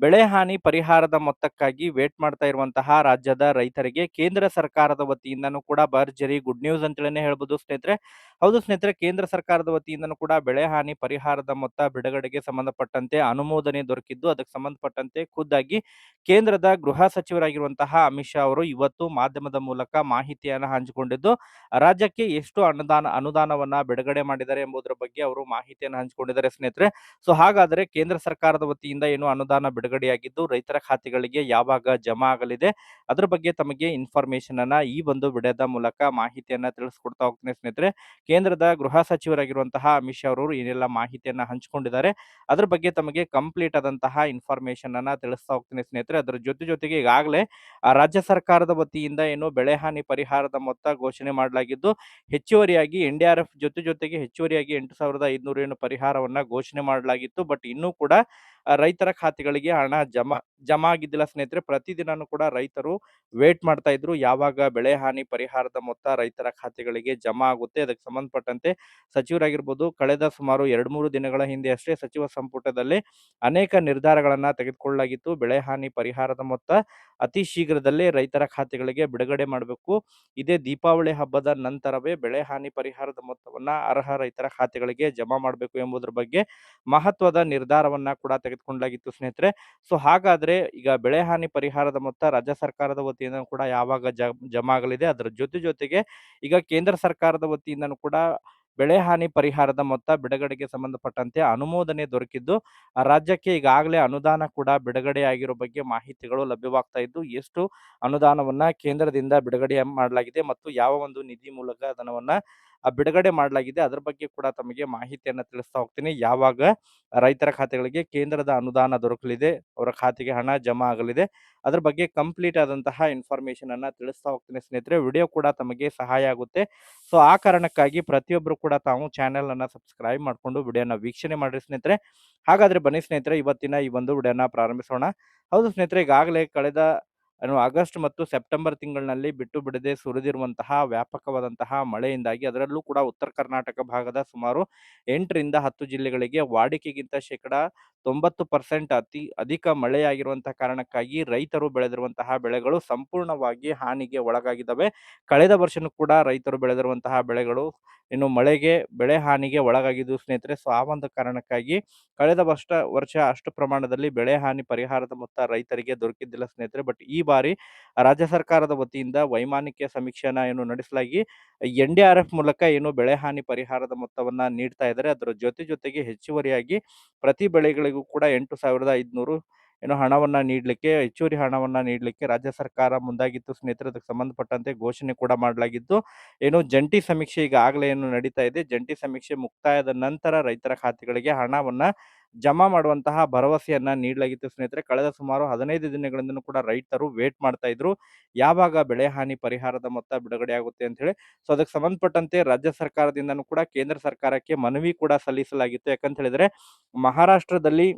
ಬೆಳೆ ಹಾನಿ ಪರಿಹಾರದ ಮೊತ್ತಕ್ಕಾಗಿ ವೇಟ್ ಮಾಡ್ತಾ ಇರುವಂತಹ ರಾಜ್ಯದ ರೈತರಿಗೆ ಕೇಂದ್ರ ಸರ್ಕಾರದ ವತಿಯಿಂದನೂ ಕೂಡ ಭರ್ಜರಿ ಗುಡ್ ನ್ಯೂಸ್ ಅಂತೇಳಿ ಹೇಳ್ಬೋದು ಸ್ನೇಹಿತರೆ. ಹೌದು ಸ್ನೇಹಿತರೆ, ಕೇಂದ್ರ ಸರ್ಕಾರದ ವತಿಯಿಂದನೂ ಕೂಡ ಬೆಳೆ ಹಾನಿ ಪರಿಹಾರದ ಮೊತ್ತ ಬಿಡುಗಡೆಗೆ ಸಂಬಂಧಪಟ್ಟಂತೆ ಅನುಮೋದನೆ ದೊರಕಿದ್ದು, ಅದಕ್ಕೆ ಸಂಬಂಧಪಟ್ಟಂತೆ ಖುದ್ದಾಗಿ ಕೇಂದ್ರದ ಗೃಹ ಸಚಿವರಾಗಿರುವಂತಹ ಅಮಿತ್ ಶಾ ಅವರು ಇವತ್ತು ಮಾಧ್ಯಮದ ಮೂಲಕ ಮಾಹಿತಿಯನ್ನು ಹಂಚಿಕೊಂಡಿದ್ದು, ರಾಜ್ಯಕ್ಕೆ ಎಷ್ಟು ಅನುದಾನ, ಅನುದಾನವನ್ನ ಬಿಡುಗಡೆ ಮಾಡಿದ್ದಾರೆ ಎಂಬುದರ ಬಗ್ಗೆ ಅವರು ಮಾಹಿತಿಯನ್ನು ಹಂಚಿಕೊಂಡಿದ್ದಾರೆ ಸ್ನೇಹಿತರೆ. ಸೊ, ಹಾಗಾದರೆ ಕೇಂದ್ರ ಸರ್ಕಾರದ ವತಿಯಿಂದ ಏನು ಅನುದಾನ ಬಿಡುಗಡೆಯಾಗಿದ್ದು, ರೈತರ ಖಾತೆಗಳಿಗೆ ಯಾವಾಗ ಜಮಾ ಆಗಲಿದೆ, ಅದ್ರ ಬಗ್ಗೆ ತಮಗೆ ಇನ್ಫಾರ್ಮೇಶನ್ ಅನ್ನ ಈ ಒಂದು ವಿಡಿಯೋದ ಮೂಲಕ ಮಾಹಿತಿಯನ್ನ ತಿಳಿಸ್ಕೊಡ್ತಾ ಹೋಗ್ತೀನಿ ಸ್ನೇಹಿತರೆ. ಕೇಂದ್ರದ ಗೃಹ ಸಚಿವರಾಗಿರುವಂತಹ ಅಮಿತ್ ಶಾ ಅವರು ಏನೆಲ್ಲ ಮಾಹಿತಿಯನ್ನ ಹಂಚಿಕೊಂಡಿದ್ದಾರೆ, ಅದ್ರ ಬಗ್ಗೆ ತಮಗೆ ಕಂಪ್ಲೀಟ್ ಆದಂತಹ ಇನ್ಫಾರ್ಮೇಶನ್ ಅನ್ನ ತಿಳಿಸ್ತಾ ಹೋಗ್ತೀನಿ ಸ್ನೇಹಿತರೆ. ಅದರ ಜೊತೆ ಜೊತೆಗೆ ಈಗಾಗಲೇ ರಾಜ್ಯ ಸರ್ಕಾರದ ವತಿಯಿಂದ ಏನು ಬೆಳೆ ಹಾನಿ ಪರಿಹಾರದ ಮೊತ್ತ ಘೋಷಣೆ ಮಾಡಲಾಗಿದ್ದು, ಹೆಚ್ಚುವರಿಯಾಗಿ ಎನ್ ಡಿ ಆರ್ ಎಫ್ ಜೊತೆ ಜೊತೆಗೆ ಹೆಚ್ಚುವರಿಯಾಗಿ ಎಂಟು ಸಾವಿರದ ಐದುನೂರು ಏನು ಪರಿಹಾರವನ್ನ ಘೋಷಣೆ ಮಾಡಲಾಗಿತ್ತು. ಬಟ್ ಇನ್ನೂ ಕೂಡ ರೈತರ ಖಾತೆಗಳಿಗೆ ಹಣ ಜಮಾ ಜಮಾ ಆಗಿದ್ದಿಲ್ಲ ಸ್ನೇಹಿತರೆ, ಪ್ರತಿದಿನನೂ ಕೂಡ ರೈತರು ವೇಟ್ ಮಾಡ್ತಾ ಇದ್ರು. ಯಾವಾಗ ಬೆಳೆ ಹಾನಿ ಪರಿಹಾರದ ಮೊತ್ತ ರೈತರ ಖಾತೆಗಳಿಗೆ ಜಮಾ ಆಗುತ್ತೆ, ಅದಕ್ಕೆ ಸಂಬಂಧಪಟ್ಟಂತೆ ಸಚಿವರಾಗಿರ್ಬೋದು, ಕಳೆದ ಸುಮಾರು ಎರಡು ಮೂರು ದಿನಗಳ ಹಿಂದೆ ಅಷ್ಟೇ ಸಚಿವ ಸಂಪುಟದಲ್ಲಿ ಅನೇಕ ನಿರ್ಧಾರಗಳನ್ನ ತೆಗೆದುಕೊಳ್ಳಲಾಗಿತ್ತು. ಬೆಳೆ ಹಾನಿ ಪರಿಹಾರದ ಮೊತ್ತ ಅತಿ ಶೀಘ್ರದಲ್ಲೇ ರೈತರ ಖಾತೆಗಳಿಗೆ ಬಿಡುಗಡೆ ಮಾಡಬೇಕು. ಇದೇ ದೀಪಾವಳಿ ಹಬ್ಬದ ನಂತರವೇ ಬೆಳೆ ಹಾನಿ ಪರಿಹಾರದ ಮೊತ್ತವನ್ನ ಅರ್ಹ ರೈತರ ಖಾತೆಗಳಿಗೆ ಜಮಾ ಮಾಡಬೇಕು ಎಂಬುದರ ಬಗ್ಗೆ ಮಹತ್ವದ ನಿರ್ಧಾರವನ್ನ ಕೂಡ ತೆಗೆದುಕೊಳ್ಳಲಾಗಿತ್ತು ಸ್ನೇಹಿತರೆ. ಸೊ ಹಾಗಾದ್ರೆ ಈಗ ಬೆಳೆ ಹಾನಿ ಪರಿಹಾರದ ಮೊತ್ತ ರಾಜ್ಯ ಸರ್ಕಾರದ ವತಿಯಿಂದ ಕೂಡ ಯಾವಾಗ ಜಮಾ ಆಗಲಿದೆ ಅದರ ಜೊತೆ ಜೊತೆಗೆ ಈಗ ಕೇಂದ್ರ ಸರ್ಕಾರದ ವತಿಯಿಂದ ಕೂಡ ಬೆಳೆ ಹಾನಿ ಪರಿಹಾರದ ಮೊತ್ತ ಬಿಡುಗಡೆಗೆ ಸಂಬಂಧಪಟ್ಟಂತೆ ಅನುಮೋದನೆ ದೊರಕಿದ್ದು ರಾಜ್ಯಕ್ಕೆ ಈಗಾಗಲೇ ಅನುದಾನ ಕೂಡ ಬಿಡುಗಡೆಯಾಗಿರೋ ಬಗ್ಗೆ ಮಾಹಿತಿಗಳು ಲಭ್ಯವಾಗ್ತಾ ಇದ್ದು, ಎಷ್ಟು ಅನುದಾನವನ್ನ ಕೇಂದ್ರದಿಂದ ಬಿಡುಗಡೆ ಮಾಡಲಾಗಿದೆ ಮತ್ತು ಯಾವ ಒಂದು ನಿಧಿ ಮೂಲಕ ಅದನ್ನವನ್ನ ಬಿಡುಗಡೆ ಮಾಡಲಾಗಿದೆ. ಅದರ ಬಗ್ಗೆ ಕೂಡ ತಮಗೆ ಮಾಹಿತಿಯನ್ನ ತಿಳಿಸ್ತಾ ಹೋಗ್ತೀನಿ. ಯಾವಾಗ ರೈತರ ಖಾತೆಗಳಿಗೆ ಕೇಂದ್ರದ ಅನುದಾನ ದೊರಕಲಿದೆ, ಅವರ ಖಾತೆಗೆ ಹಣ ಜಮಾ ಆಗಲಿದೆ, ಅದ್ರ ಬಗ್ಗೆ ಕಂಪ್ಲೀಟ್ ಆದಂತಹ ಇನ್ಫಾರ್ಮೇಶನ್ ಅನ್ನ ತಿಳಿಸ್ತಾ ಹೋಗ್ತೀನಿ ಸ್ನೇಹಿತರೆ. ವಿಡಿಯೋ ಕೂಡ ತಮಗೆ ಸಹಾಯ ಆಗುತ್ತೆ. ಸೊ, ಆ ಕಾರಣಕ್ಕಾಗಿ ಪ್ರತಿಯೊಬ್ಬರು ಕೂಡ ತಾವು ಚಾನೆಲ್ ಅನ್ನ ಸಬ್ಸ್ಕ್ರೈಬ್ ಮಾಡಿಕೊಂಡು ವಿಡಿಯೋನ ವೀಕ್ಷಣೆ ಮಾಡ್ರಿ ಸ್ನೇಹಿತರೆ. ಹಾಗಾದ್ರೆ ಬನ್ನಿ ಸ್ನೇಹಿತರೆ, ಇವತ್ತಿನ ಈ ಒಂದು ವಿಡಿಯೋನ ಪ್ರಾರಂಭಿಸೋಣ. ಹೌದು ಸ್ನೇಹಿತರೆ, ಈಗಾಗಲೇ ಕಳೆದ ಏನು ಆಗಸ್ಟ್ ಮತ್ತು ಸೆಪ್ಟೆಂಬರ್ ತಿಂಗಳಿನಲ್ಲಿ ಬಿಟ್ಟು ಬಿಡದೆ ಸುರಿದಿರುವಂತಹ ವ್ಯಾಪಕವಾದಂತಹ ಮಳೆಯಿಂದಾಗಿ ಅದರಲ್ಲೂ ಕೂಡ ಉತ್ತರ ಕರ್ನಾಟಕ ಭಾಗದ ಸುಮಾರು ಎಂಟರಿಂದ ಹತ್ತು ಜಿಲ್ಲೆಗಳಿಗೆ ವಾಡಿಕೆಗಿಂತ ಶೇಕಡ ತೊಂಬತ್ತು ಪರ್ಸೆಂಟ್ ಅತಿ ಅಧಿಕ ಮಳೆಯಾಗಿರುವಂತಹ ಕಾರಣಕ್ಕಾಗಿ ರೈತರು ಬೆಳೆದಿರುವಂತಹ ಬೆಳೆಗಳು ಸಂಪೂರ್ಣವಾಗಿ ಹಾನಿಗೆ ಒಳಗಾಗಿದ್ದಾವೆ. ಕಳೆದ ವರ್ಷನೂ ಕೂಡ ರೈತರು ಬೆಳೆದಿರುವಂತಹ ಬೆಳೆಗಳು ಇನ್ನು ಮಳೆಗೆ ಬೆಳೆ ಹಾನಿಗೆ ಒಳಗಾಗಿದ್ದು ಸ್ನೇಹಿತರೆ ಸೊ ಆ ಒಂದು ಕಾರಣಕ್ಕಾಗಿ ಕಳೆದ ವರ್ಷ ವರ್ಷ ಅಷ್ಟು ಪ್ರಮಾಣದಲ್ಲಿ ಬೆಳೆ ಹಾನಿ ಪರಿಹಾರದ ಮೊತ್ತ ರೈತರಿಗೆ ದೊರಕಿದ್ದಿಲ್ಲ ಸ್ನೇಹಿತರೆ. ಬಟ್ ಈ ಬಾರಿ ರಾಜ್ಯ ಸರ್ಕಾರದ ವತಿಯಿಂದ ವೈಮಾನಿಕ ಸಮೀಕ್ಷೆನ ಏನು ನಡೆಸಲಾಗಿ, ಎನ್ ಡಿ ಆರ್ ಎಫ್ ಮೂಲಕ ಏನು ಬೆಳೆ ಹಾನಿ ಪರಿಹಾರದ ಮೊತ್ತವನ್ನ ನೀಡ್ತಾ ಇದ್ದಾರೆ. ಅದರ ಜೊತೆ ಜೊತೆಗೆ ಹೆಚ್ಚುವರಿಯಾಗಿ ಪ್ರತಿ ಬೆಳೆಗಳಿಗೂ ಕೂಡ ಎಂಟು ಸಾವಿರದ ಐದುನೂರು ಏನು ಹಣವನ್ನು ನೀಡಲಿಕ್ಕೆ, ಹೆಚ್ಚುವರಿ ಹಣವನ್ನು ನೀಡಲಿಕ್ಕೆ ರಾಜ್ಯ ಸರ್ಕಾರ ಮುಂದಾಗಿತ್ತು. ಸ್ನೇಹಿತರೆ ಅದಕ್ಕೆ ಸಂಬಂಧಪಟ್ಟಂತೆ ಘೋಷಣೆ ಕೂಡ ಮಾಡಲಾಗಿದ್ದು ಏನು ಜಂಟಿ ಸಮೀಕ್ಷೆ ಈಗಾಗಲೇ ಏನು ನಡೀತಾ ಇದೆ. ಜಂಟಿ ಸಮೀಕ್ಷೆ ಮುಕ್ತಾಯದ ನಂತರ ರೈತರ ಖಾತೆಗಳಿಗೆ ಹಣವನ್ನು ಜಮಾ ಮಾಡುವಂತಹ ಭರವಸೆಯನ್ನ ನೀಡಲಾಗಿತ್ತು. ಸ್ನೇಹಿತರೆ, ಕಳೆದ ಸುಮಾರು ಹದಿನೈದು ದಿನಗಳಿಂದನೂ ಕೂಡ ರೈತರು ವೇಟ್ ಮಾಡ್ತಾ ಇದ್ರು. ಯಾವಾಗ ಬೆಳೆ ಹಾನಿ ಪರಿಹಾರದ ಮೊತ್ತ ಬಿಡುಗಡೆ ಆಗುತ್ತೆ ಅಂತ ಹೇಳಿ. ಸೊ, ಅದಕ್ಕೆ ಸಂಬಂಧಪಟ್ಟಂತೆ ರಾಜ್ಯ ಸರ್ಕಾರದಿಂದನೂ ಕೂಡ ಕೇಂದ್ರ ಸರ್ಕಾರಕ್ಕೆ ಮನವಿ ಕೂಡ ಸಲ್ಲಿಸಲಾಗಿತ್ತು. ಯಾಕಂತ ಹೇಳಿದ್ರೆ, ಮಹಾರಾಷ್ಟ್ರದಲ್ಲಿ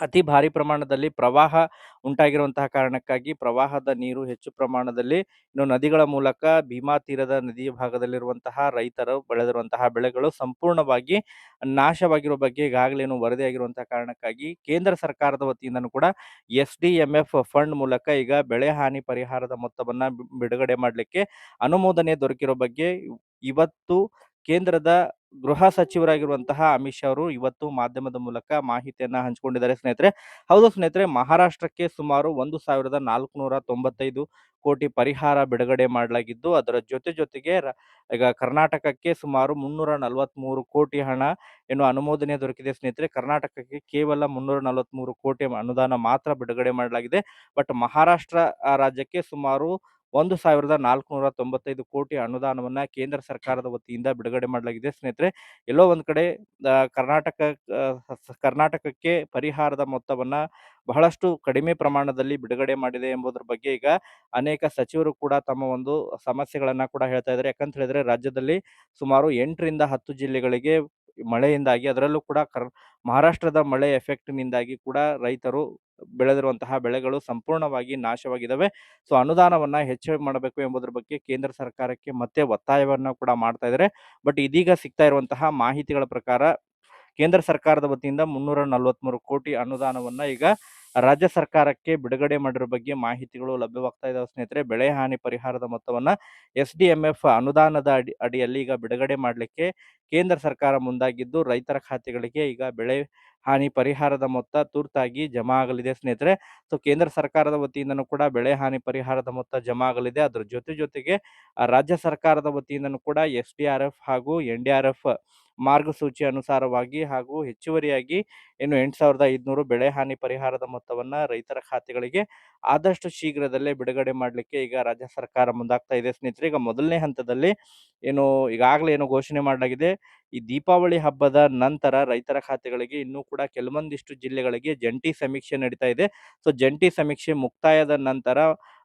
ಅತಿ ಭಾರಿ ಪ್ರಮಾಣದಲ್ಲಿ ಪ್ರವಾಹ ಉಂಟಾಗಿರುವಂತಹ ಕಾರಣಕ್ಕಾಗಿ ಪ್ರವಾಹದ ನೀರು ಹೆಚ್ಚು ಪ್ರಮಾಣದಲ್ಲಿ ಇನ್ನು ನದಿಗಳ ಮೂಲಕ ಭೀಮಾ ತೀರದ ನದಿ ಭಾಗದಲ್ಲಿರುವಂತಹ ರೈತರು ಬೆಳೆದಿರುವಂತಹ ಬೆಳೆಗಳು ಸಂಪೂರ್ಣವಾಗಿ ನಾಶವಾಗಿರುವ ಬಗ್ಗೆ ಈಗಾಗಲೇ ಏನು ವರದಿಯಾಗಿರುವಂತಹ ಕಾರಣಕ್ಕಾಗಿ ಕೇಂದ್ರ ಸರ್ಕಾರದ ವತಿಯಿಂದನೂ ಕೂಡ ಎಸ್ ಫಂಡ್ ಮೂಲಕ ಈಗ ಬೆಳೆ ಹಾನಿ ಪರಿಹಾರದ ಮೊತ್ತವನ್ನ ಬಿಡುಗಡೆ ಮಾಡಲಿಕ್ಕೆ ಅನುಮೋದನೆ ದೊರಕಿರೋ ಬಗ್ಗೆ ಇವತ್ತು ಕೇಂದ್ರದ ಗೃಹ ಸಚಿವರಾಗಿರುವಂತಹ ಅಮಿತ್ ಶಾ ಅವರು ಇವತ್ತು ಮಾಧ್ಯಮದ ಮೂಲಕ ಮಾಹಿತಿಯನ್ನ ಹಂಚಿಕೊಂಡಿದ್ದಾರೆ. ಸ್ನೇಹಿತರೆ, ಹೌದು ಸ್ನೇಹಿತರೆ, ಮಹಾರಾಷ್ಟ್ರಕ್ಕೆ ಸುಮಾರು ಒಂದು ಸಾವಿರದ ನಾಲ್ಕುನೂರ ತೊಂಬತ್ತೈದು ಕೋಟಿ ಪರಿಹಾರ ಬಿಡುಗಡೆ ಮಾಡಲಾಗಿದ್ದು, ಅದರ ಜೊತೆ ಜೊತೆಗೆ ಈಗ ಕರ್ನಾಟಕಕ್ಕೆ ಸುಮಾರು ಮುನ್ನೂರ ನಲವತ್ಮೂರು ಕೋಟಿ ಹಣ ಏನು ಅನುಮೋದನೆ ದೊರಕಿದೆ ಸ್ನೇಹಿತರೆ. ಕರ್ನಾಟಕಕ್ಕೆ ಕೇವಲ ಮುನ್ನೂರ ನಲವತ್ಮೂರು ಕೋಟಿ ಅನುದಾನ ಮಾತ್ರ ಬಿಡುಗಡೆ ಮಾಡಲಾಗಿದೆ. ಬಟ್ ಮಹಾರಾಷ್ಟ್ರ ರಾಜ್ಯಕ್ಕೆ ಸುಮಾರು ಒಂದು ಸಾವಿರದ ನಾಲ್ಕುನೂರ ತೊಂಬತ್ತೈದು ಕೋಟಿ ಅನುದಾನವನ್ನ ಕೇಂದ್ರ ಸರ್ಕಾರದ ವತಿಯಿಂದ ಬಿಡುಗಡೆ ಮಾಡಲಾಗಿದೆ. ಸ್ನೇಹಿತರೆ, ಎಲ್ಲೋ ಒಂದು ಕಡೆ ಕರ್ನಾಟಕ ಕರ್ನಾಟಕಕ್ಕೆ ಪರಿಹಾರದ ಮೊತ್ತವನ್ನ ಬಹಳಷ್ಟು ಕಡಿಮೆ ಪ್ರಮಾಣದಲ್ಲಿ ಬಿಡುಗಡೆ ಮಾಡಿದೆ ಎಂಬುದರ ಬಗ್ಗೆ ಈಗ ಅನೇಕ ಸಚಿವರು ಕೂಡ ತಮ್ಮ ಒಂದು ಸಮಸ್ಯೆಗಳನ್ನ ಕೂಡ ಹೇಳ್ತಾ ಇದ್ದಾರೆ. ಯಾಕಂತ ಹೇಳಿದ್ರೆ, ರಾಜ್ಯದಲ್ಲಿ ಸುಮಾರು ಎಂಟರಿಂದ ಹತ್ತು ಜಿಲ್ಲೆಗಳಿಗೆ ಮಳೆಯಿಂದಾಗಿ, ಅದರಲ್ಲೂ ಕೂಡ ಕರ್, ಮಹಾರಾಷ್ಟ್ರದ ಮಳೆ ಎಫೆಕ್ಟ್ನಿಂದಾಗಿ ಕೂಡ ರೈತರು ಬೆಳೆದಿರುವಂತಹ ಬೆಳೆಗಳು ಸಂಪೂರ್ಣವಾಗಿ ನಾಶವಾಗಿದ್ದಾವೆ ಸೊ, ಅನುದಾನವನ್ನ ಹೆಚ್ಚು ಮಾಡಬೇಕು ಎಂಬುದರ ಬಗ್ಗೆ ಕೇಂದ್ರ ಸರ್ಕಾರಕ್ಕೆ ಮತ್ತೆ ಒತ್ತಾಯವನ್ನ ಕೂಡ ಮಾಡ್ತಾ ಇದ್ದಾರೆ ಬಟ್ ಇದೀಗ ಸಿಗ್ತಾ ಇರುವಂತಹ ಮಾಹಿತಿಗಳ ಪ್ರಕಾರ ಕೇಂದ್ರ ಸರ್ಕಾರದ ವತಿಯಿಂದ ಮುನ್ನೂರ ನಲವತ್ಮೂರು ಕೋಟಿ ಅನುದಾನವನ್ನ ಈಗ ರಾಜ್ಯ ಸರ್ಕಾರಕ್ಕೆ ಬಿಡುಗಡೆ ಮಾಡಿರೋ ಬಗ್ಗೆ ಮಾಹಿತಿಗಳು ಲಭ್ಯವಾಗ್ತಾ ಇದಾವೆ ಸ್ನೇಹಿತರೆ. ಬೆಳೆ ಹಾನಿ ಪರಿಹಾರದ ಮೊತ್ತವನ್ನ ಎಸ್ ಡಿ ಎಂ ಎಫ್ ಅನುದಾನದ ಅಡಿ, ಅಡಿಯಲ್ಲಿ ಈಗ ಬಿಡುಗಡೆ ಮಾಡಲಿಕ್ಕೆ ಕೇಂದ್ರ ಸರ್ಕಾರ ಮುಂದಾಗಿದ್ದು, ರೈತರ ಖಾತೆಗಳಿಗೆ ಈಗ ಬೆಳೆ ಹಾನಿ ಪರಿಹಾರದ ಮೊತ್ತ ತುರ್ತಾಗಿ ಜಮಾ ಆಗಲಿದೆ ಸ್ನೇಹಿತರೆ. ಸೊ, ಕೇಂದ್ರ ಸರ್ಕಾರದ ವತಿಯಿಂದನೂ ಕೂಡ ಬೆಳೆ ಹಾನಿ ಪರಿಹಾರದ ಮೊತ್ತ ಜಮಾ ಆಗಲಿದೆ. ಅದರ ಜೊತೆ ಜೊತೆಗೆ ರಾಜ್ಯ ಸರ್ಕಾರದ ವತಿಯಿಂದನೂ ಕೂಡ ಎಸ್ ಹಾಗೂ ಎನ್ ಮಾರ್ಗಸೂಚಿ ಅನುಸಾರವಾಗಿ ಹಾಗೂ ಹೆಚ್ಚುವರಿಯಾಗಿ ಇನ್ನು ಎಂಟು ಸಾವಿರದ ಐದುನೂರು ಬೆಳೆ ಹಾನಿ ಪರಿಹಾರದ ಮೊತ್ತವನ್ನ ರೈತರ ಖಾತೆಗಳಿಗೆ ಆದಷ್ಟು ಶೀಘ್ರದಲ್ಲೇ ಬಿಡುಗಡೆ ಮಾಡಲಿಕ್ಕೆ ಈಗ ರಾಜ್ಯ ಸರ್ಕಾರ ಮುಂದಾಗ್ತಾ ಇದೆ. ಸ್ನೇಹಿತರೆ, ಈಗ ಮೊದಲನೇ ಹಂತದಲ್ಲಿ ಏನು ಈಗಾಗಲೇ ಏನು ಘೋಷಣೆ ಮಾಡಲಾಗಿದೆ, ಈ ದೀಪಾವಳಿ ಹಬ್ಬದ ನಂತರ ರೈತರ ಖಾತೆಗಳಿಗೆ ಇನ್ನೂ ಕೂಡ ಕೆಲವೊಂದಿಷ್ಟು ಜಿಲ್ಲೆಗಳಿಗೆ ಜಂಟಿ ಸಮೀಕ್ಷೆ ನಡೀತಾ ಇದೆ. ಸೊ, ಜಂಟಿ ಸಮೀಕ್ಷೆ ಮುಕ್ತಾಯದ ನಂತರ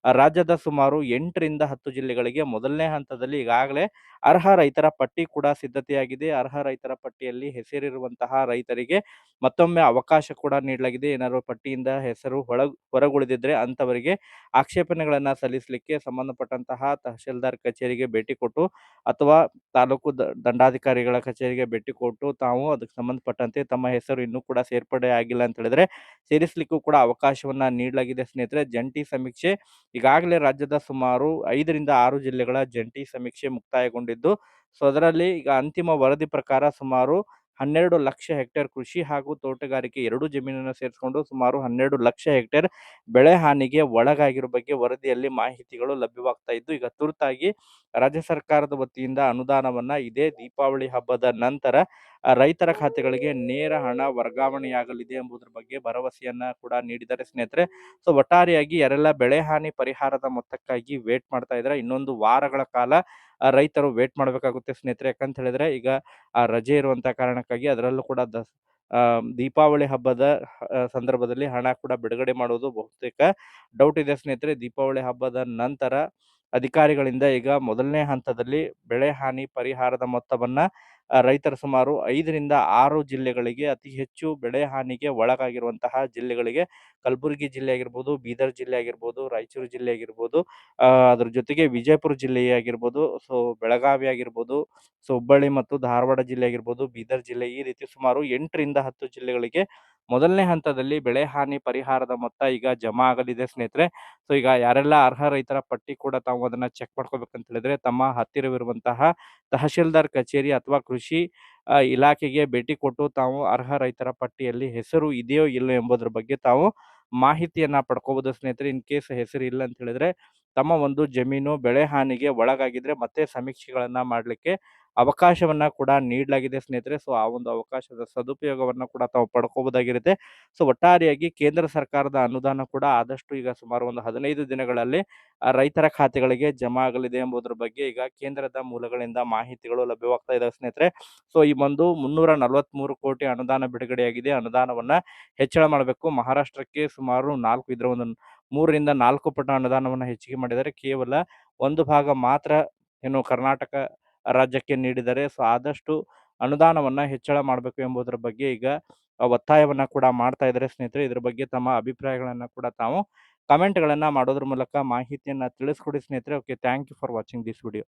ರಾಜ್ಯದ ಸುಮಾರು ಎಂಟರಿಂದ ಹತ್ತು ಜಿಲ್ಲೆಗಳಿಗೆ ಮೊದಲನೇ ಹಂತದಲ್ಲಿ ಈಗಾಗಲೇ ಅರ್ಹ ರೈತರ ಪಟ್ಟಿ ಕೂಡ ಸಿದ್ಧತೆಯಾಗಿದೆ. ಅರ್ಹ ರೈತರ ಪಟ್ಟಿಯಲ್ಲಿ ಹೆಸರಿರುವಂತಹ ರೈತರಿಗೆ ಮತ್ತೊಮ್ಮೆ ಅವಕಾಶ ಕೂಡ ನೀಡಲಾಗಿದೆ. ಏನಾದ್ರು ಪಟ್ಟಿಯಿಂದ ಹೆಸರು ಹೊರ ಹೊರಗುಳಿದಿದ್ರೆ ಅಂತವರಿಗೆ ಆಕ್ಷೇಪಣೆಗಳನ್ನು ಸಲ್ಲಿಸಲಿಕ್ಕೆ ಸಂಬಂಧಪಟ್ಟಂತಹ ತಹಶೀಲ್ದಾರ್ ಕಚೇರಿಗೆ ಭೇಟಿ ಕೊಟ್ಟು ಅಥವಾ ತಾಲೂಕು ದಂಡಾಧಿಕಾರಿಗಳ ಕಚೇರಿಗೆ ಭೇಟಿ ಕೊಟ್ಟು ತಾವು ಅದಕ್ಕೆ ಸಂಬಂಧಪಟ್ಟಂತೆ ತಮ್ಮ ಹೆಸರು ಇನ್ನೂ ಕೂಡ ಸೇರ್ಪಡೆ ಆಗಿಲ್ಲ ಅಂತ ಹೇಳಿದ್ರೆ ಸೇರಿಸಲಿಕ್ಕೂ ಕೂಡ ಅವಕಾಶವನ್ನ ನೀಡಲಾಗಿದೆ. ಸ್ನೇಹಿತರೆ, ಜಂಟಿ ಸಮೀಕ್ಷೆ ಈಗಾಗಲೇ ರಾಜ್ಯದ ಸುಮಾರು ಐದರಿಂದ ಆರು ಜಿಲ್ಲೆಗಳ ಜಂಟಿ ಸಮೀಕ್ಷೆ ಮುಕ್ತಾಯಗೊಂಡಿದ್ದು, ಸೊ ಅದರಲ್ಲಿ ಈಗ ಅಂತಿಮ ವರದಿ ಪ್ರಕಾರ ಸುಮಾರು ಹನ್ನೆರಡು ಲಕ್ಷ ಹೆಕ್ಟೇರ್ ಕೃಷಿ ಹಾಗೂ ತೋಟಗಾರಿಕೆ ಎರಡು ಜಮೀನನ್ನು ಸೇರಿಸಿಕೊಂಡು ಸುಮಾರು ಹನ್ನೆರಡು ಲಕ್ಷ ಹೆಕ್ಟೇರ್ ಬೆಳೆ ಹಾನಿಗೆ ಒಳಗಾಗಿರೋ ಬಗ್ಗೆ ವರದಿಯಲ್ಲಿ ಮಾಹಿತಿಗಳು ಲಭ್ಯವಾಗ್ತಾ ಇದ್ದು, ಈಗ ತುರ್ತಾಗಿ ರಾಜ್ಯ ಸರ್ಕಾರದ ವತಿಯಿಂದ ಅನುದಾನವನ್ನ ಇದೇ ದೀಪಾವಳಿ ಹಬ್ಬದ ನಂತರ ರೈತರ ಖಾತೆಗಳಿಗೆ ನೇರ ಹಣ ವರ್ಗಾವಣೆಯಾಗಲಿದೆ ಎಂಬುದರ ಬಗ್ಗೆ ಭರವಸೆಯನ್ನ ಕೂಡ ನೀಡಿದ್ದಾರೆ ಸ್ನೇಹಿತರೆ. ಸೊ, ಒಟ್ಟಾರೆಯಾಗಿ ಯಾರೆಲ್ಲ ಬೆಳೆ ಹಾನಿ ಪರಿಹಾರದ ಮೊತ್ತಕ್ಕಾಗಿ ವೇಟ್ ಮಾಡ್ತಾ ಇದ್ದಾರೆ, ಇನ್ನೊಂದು ವಾರಗಳ ಕಾಲ ರೈತರು ವೇಟ್ ಮಾಡಬೇಕಾಗುತ್ತೆ ಸ್ನೇಹಿತರೆ. ಯಾಕಂತ ಹೇಳಿದ್ರೆ ಈಗ ಆ ರಜೆ ಇರುವಂತ ಕಾರಣಕ್ಕಾಗಿ ಅದರಲ್ಲೂ ಕೂಡ ದಸ್ ದೀಪಾವಳಿ ಹಬ್ಬದ ಸಂದರ್ಭದಲ್ಲಿ ಹಣ ಕೂಡ ಬಿಡುಗಡೆ ಮಾಡುವುದು ಬಹುತೇಕ ಡೌಟ್ ಇದೆ ಸ್ನೇಹಿತರೆ. ದೀಪಾವಳಿ ಹಬ್ಬದ ನಂತರ ಅಧಿಕಾರಿಗಳಿಂದ ಈಗ ಮೊದಲನೇ ಹಂತದಲ್ಲಿ ಬೆಳೆ ಹಾನಿ ಪರಿಹಾರದ ಮೊತ್ತವನ್ನ ರೈತರ ಸುಮಾರು ಐದರಿಂದ ಆರು ಜಿಲ್ಲೆಗಳಿಗೆ ಅತಿ ಹೆಚ್ಚು ಬೆಳೆ ಹಾನಿಗೆ ಒಳಗಾಗಿರುವಂತಹ ಜಿಲ್ಲೆಗಳಿಗೆ ಕಲಬುರಗಿ ಜಿಲ್ಲೆ ಆಗಿರ್ಬೋದು, ಬೀದರ್ ಜಿಲ್ಲೆ ಆಗಿರ್ಬೋದು, ರಾಯಚೂರು ಜಿಲ್ಲೆ ಆಗಿರ್ಬೋದು ಅದ್ರ ಜೊತೆಗೆ ವಿಜಯಪುರ ಜಿಲ್ಲೆ ಆಗಿರ್ಬೋದು, ಸೊ ಬೆಳಗಾವಿ ಆಗಿರ್ಬೋದು, ಸೊ ಹುಬ್ಬಳ್ಳಿ ಮತ್ತು ಧಾರವಾಡ ಜಿಲ್ಲೆ ಆಗಿರ್ಬೋದು, ಬೀದರ್ ಜಿಲ್ಲೆ ಈ ರೀತಿ ಸುಮಾರು ಎಂಟರಿಂದ ಹತ್ತು ಜಿಲ್ಲೆಗಳಿಗೆ ಮೊದಲನೇ ಹಂತದಲ್ಲಿ ಬೆಳೆ ಹಾನಿ ಪರಿಹಾರದ ಮೊತ್ತ ಈಗ ಜಮಾ ಆಗಲಿದೆ ಸ್ನೇಹಿತರೆ. ಸೊ ಈಗ ಯಾರೆಲ್ಲ ಅರ್ಹ ರೈತರ ಪಟ್ಟಿ ಕೂಡ ತಾವು ಅದನ್ನ ಚೆಕ್ ಮಾಡ್ಕೋಬೇಕಂತ ಹೇಳಿದ್ರೆ, ತಮ್ಮ ಹತ್ತಿರವಿರುವಂತಹ ತಹಶೀಲ್ದಾರ್ ಕಚೇರಿ ಅಥವಾ ಕೃಷಿ ಇಲಾಖೆಗೆ ಭೇಟಿ ಕೊಟ್ಟು ತಾವು ಅರ್ಹ ರೈತರ ಪಟ್ಟಿಯಲ್ಲಿ ಹೆಸರು ಇದೆಯೋ ಇಲ್ಲೋ ಎಂಬುದರ ಬಗ್ಗೆ ತಾವು ಮಾಹಿತಿಯನ್ನ ಪಡ್ಕೋಬಹುದು ಸ್ನೇಹಿತರೆ. ಇನ್ ಕೇಸ್ ಹೆಸರು ಇಲ್ಲ ಅಂತ ಹೇಳಿದ್ರೆ, ತಮ್ಮ ಒಂದು ಜಮೀನು ಬೆಳೆ ಹಾನಿಗೆ ಒಳಗಾಗಿದ್ರೆ ಮತ್ತೆ ಸಮೀಕ್ಷೆಗಳನ್ನ ಮಾಡಲಿಕ್ಕೆ ಅವಕಾಶವನ್ನ ಕೂಡ ನೀಡಲಾಗಿದೆ ಸ್ನೇಹಿತರೆ. ಸೊ, ಆ ಒಂದು ಅವಕಾಶದ ಸದುಪಯೋಗವನ್ನ ಕೂಡ ತಾವು ಪಡ್ಕೋಬಹುದಾಗಿರುತ್ತೆ. ಸೊ, ಒಟ್ಟಾರೆಯಾಗಿ ಕೇಂದ್ರ ಸರ್ಕಾರದ ಅನುದಾನ ಕೂಡ ಆದಷ್ಟು ಈಗ ಸುಮಾರು ಒಂದು ಹದಿನೈದು ದಿನಗಳಲ್ಲಿ ರೈತರ ಖಾತೆಗಳಿಗೆ ಜಮಾ ಆಗಲಿದೆ ಎಂಬುದರ ಬಗ್ಗೆ ಈಗ ಕೇಂದ್ರದ ಮೂಲಗಳಿಂದ ಮಾಹಿತಿಗಳು ಲಭ್ಯವಾಗ್ತಾ ಇದಾವೆ ಸ್ನೇಹಿತರೆ. ಸೊ, ಈ ಒಂದು ಮುನ್ನೂರ ನಲವತ್ಮೂರು ಕೋಟಿ ಅನುದಾನ ಬಿಡುಗಡೆಯಾಗಿದೆ. ಅನುದಾನವನ್ನ ಹೆಚ್ಚಳ ಮಾಡಬೇಕು. ಮಹಾರಾಷ್ಟ್ರಕ್ಕೆ ಸುಮಾರು ನಾಲ್ಕು, ಇದರ ಒಂದು ಮೂರರಿಂದ ನಾಲ್ಕು ಪಟ್ಟ ಅನುದಾನವನ್ನ ಹೆಚ್ಚಿಗೆ ಮಾಡಿದರೆ ಕೇವಲ ಒಂದು ಭಾಗ ಮಾತ್ರ ಏನು ಕರ್ನಾಟಕ ರಾಜ್ಯಕ್ಕೆ ನೀಡಿದರೆ. ಸೊ, ಆದಷ್ಟು ಅನುದಾನವನ್ನ ಹೆಚ್ಚಳ ಮಾಡಬೇಕು ಎಂಬುದರ ಬಗ್ಗೆ ಈಗ ಒತ್ತಾಯವನ್ನು ಕೂಡ ಮಾಡ್ತಾ ಇದ್ದಾರೆ ಸ್ನೇಹಿತರೆ, ಇದರ ಬಗ್ಗೆ ತಮ್ಮ ಅಭಿಪ್ರಾಯಗಳನ್ನು ಕೂಡ ತಾವು ಕಮೆಂಟ್ಗಳನ್ನು ಮಾಡೋದ್ರ ಮೂಲಕ ಮಾಹಿತಿಯನ್ನು ತಿಳಿಸ್ಕೊಡಿ ಸ್ನೇಹಿತರೆ. Okay thank you for watching this video